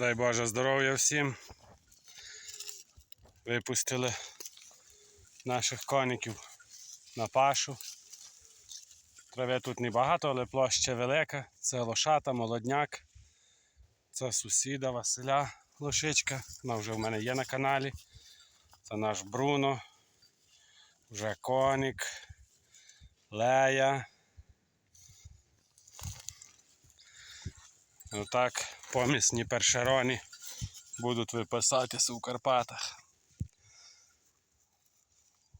Дай Боже здоров'я всім. Випустили наших коників на пашу. Трави тут небагато, але площа велика. Це лошата, молодняк. Це сусіда Василя Лошичка. Вона вже в мене є на каналі. Це наш Бруно. Вже коник. Лея. Отак помісні першероні будуть виписатися у Карпатах.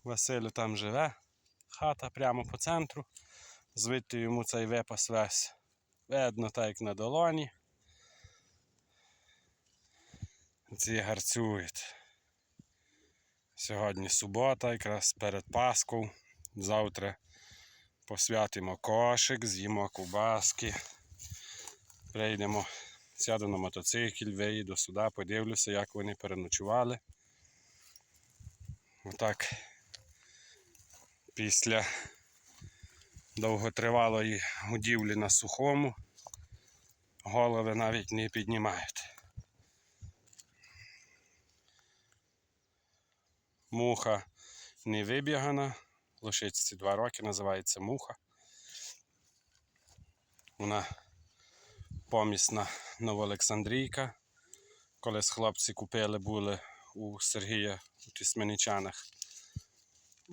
Василю там живе, хата прямо по центру. Звідти йому цей випас весь. Видно, так як на долоні. Ці гарцюють. Сьогодні субота, якраз перед Паскою. Завтра посвятимо кошик, з'їмо кубаски. Прийдемо, сяду на мотоцикл, виїду сюди, подивлюся, як вони переночували. Отак після довготривалої годівлі на сухому голови навіть не піднімають. Муха не вибігана, лошиці два роки, називається муха. Вона помісна Новоолександрійка. Колись хлопці купили були у Сергія у Тісменичанах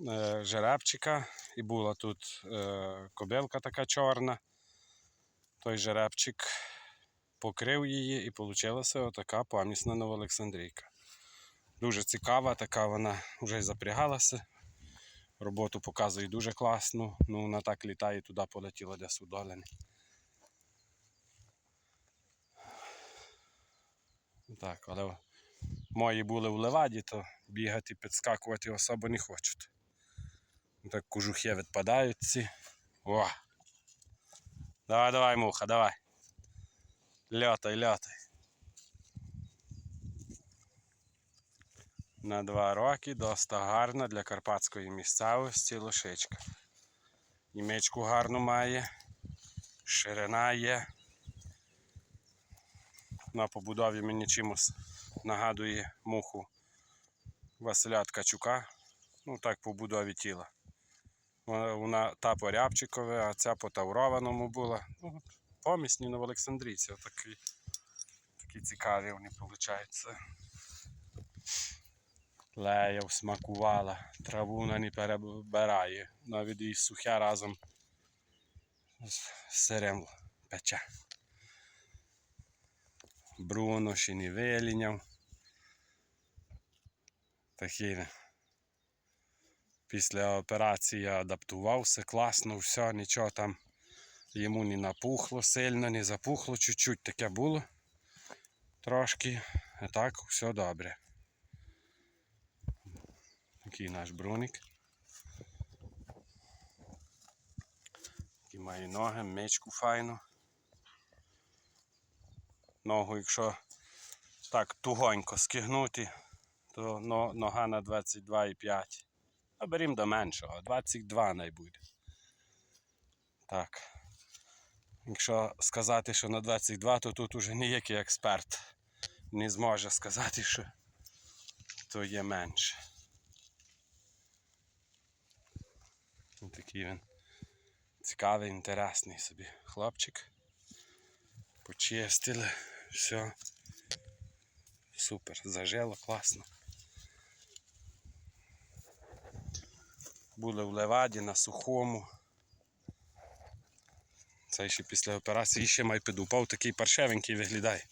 е, жеребчика. І була тут е, кобилка така чорна. Той жеребчик покрив її і вийшла отака помісна Новоолександрійка. Дуже цікава, така вона вже запрягалася. Роботу показує дуже класну. Ну, вона так літає, туди полетіла десь у. Так, але мої були в леваді, то бігати, підскакувати особо не хочуть. Так кожухи відпадають ці. О! Давай, давай, муха, давай. Льотай, льотай. На два роки доста гарна для карпатської місцевості лошичка. Імечку гарну має, ширина є. На побудові мені чимось нагадує муху Василя Ткачука. Ну так по будові тіла. Вона, вона та по рябчикове, а ця по таврованому була. Ну, помісні новоолександрійці. Отакі, такі цікаві вони виходять. Лея всмакувала, траву вона не перебирає. Навіть і сухе разом з сирем пече. Бруно ще не виліняв. Після операції адаптувався класно, все, нічого там йому не напухло сильно, не запухло, чуть-чуть таке було. Трошки, а так все добре. Такий наш броник. Такий має ноги, мечку файну. Ногу, якщо так тугонько скигнути, то нога на 22,5. А берімо до меншого, 22 най буде. Так. Якщо сказати, що на 22, то тут уже ніякий експерт не зможе сказати, що то є менше. Такий він цікавий, інтересний собі хлопчик. Почистили, все. Супер, зажило, класно. Були в леваді на сухому. Це ще після операції ще май підупав, такий паршевенький виглядає.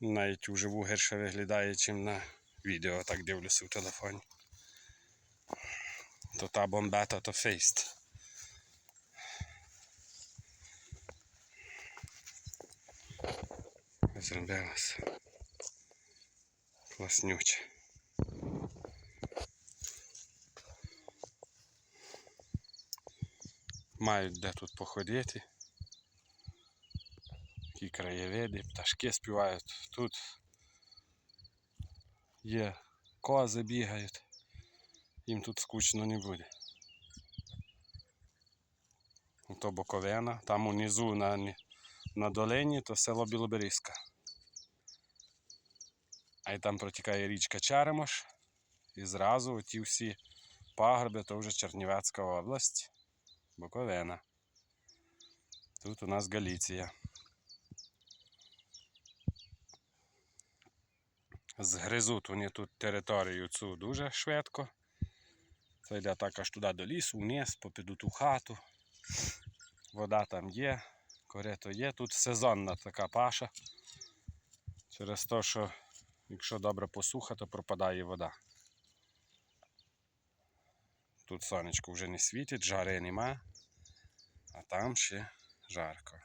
Навіть вживу гірше виглядає, ніж на відео, так дивлюся в телефоні. То та бомбета, то фейст. Зробилося. Класнюче. Мають де тут походити. Такі краєвиди, пташки співають. Тут є кози бігають. Їм тут скучно не буде. То боковина, там унизу на, на долині то село Білоберізька. А й там протікає річка Черемош. І зразу ті всі пагорби то вже Чернівецька область, Буковина. Тут у нас Галіція. Згризуть вони тут територію цю дуже швидко. Це йде так аж туди до лісу, вниз, попідуть у хату. Вода там є, корито є. Тут сезонна така паша. Через те, що якщо добре посуха, то пропадає вода. Тут сонечко вже не світить, жари нема, а там ще жарко.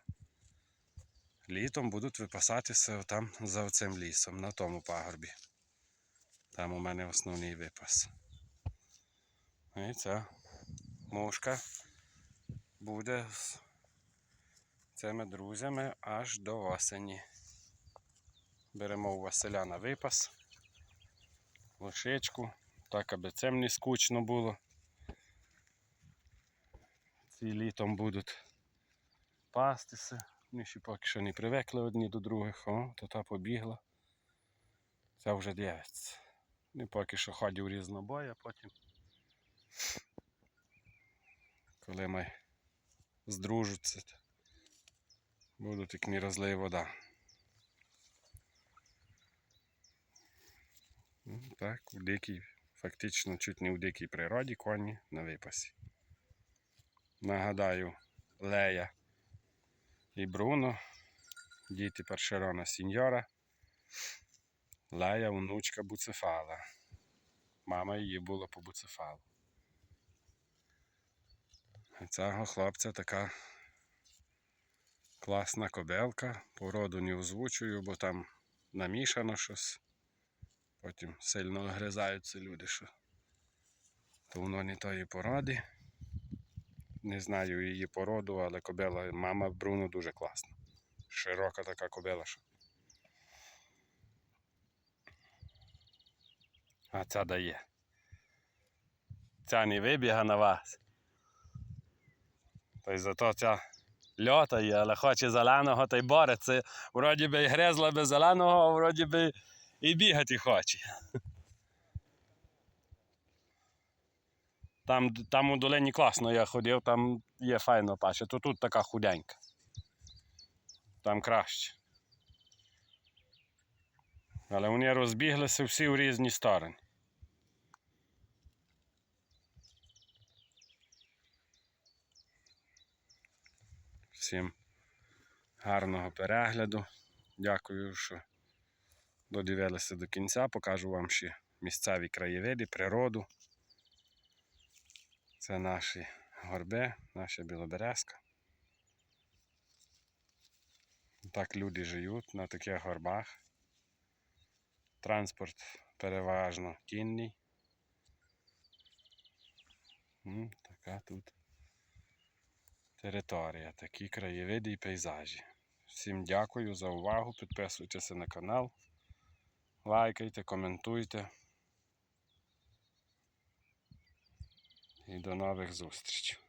Літом будуть випасатися там за цим лісом, на тому пагорбі. Там у мене основний випас. І ця мушка буде з цими друзями аж до осені. Беремо у Василя на випас, лошичку, так аби цим не скучно було. Ці літом будуть пастися. Вони ще поки що не привикли одні до других. О, то та побігла. Це вже дивиться. Вони поки що у різнобой, а потім, коли ми здружаться, то будуть як не розлиє вода. Так, у дикій, фактично чуть не у дикій природі коні на випасі. Нагадаю, Лея і Бруно, діти першерона сіньора, Лея онучка Буцефала. Мама її була по Буцефалу. Цього хлопця така класна кобелка. Породу не озвучую, бо там намішано щось. Потім сильно огризаються люди, що то воно не тої породи. Не знаю її породу, але кобила, мама Бруно дуже класна. Широка така кобила. Що... А ця дає. Ця не вибіга на вас. Та й зато ця льотає, але хоче зеленого та й бореться. Вроді би й гризла би зеленого, а вроді би і бігати хоче. Там, там у долині класно я ходив, там є файно паче, то тут така худенька. Там краще. Але вони розбіглися всі в різні сторони. Всім гарного перегляду. Дякую, що додивилися до кінця. Покажу вам ще місцеві краєвиди, природу. Це наші горби, наша білоберезка. Так люди живуть на таких горбах. Транспорт переважно кінний. М, Така тут територія, такі краєвиди і пейзажі. Всім дякую за увагу. Підписуйтеся на канал, лайкайте, коментуйте. І до нових зустрічей.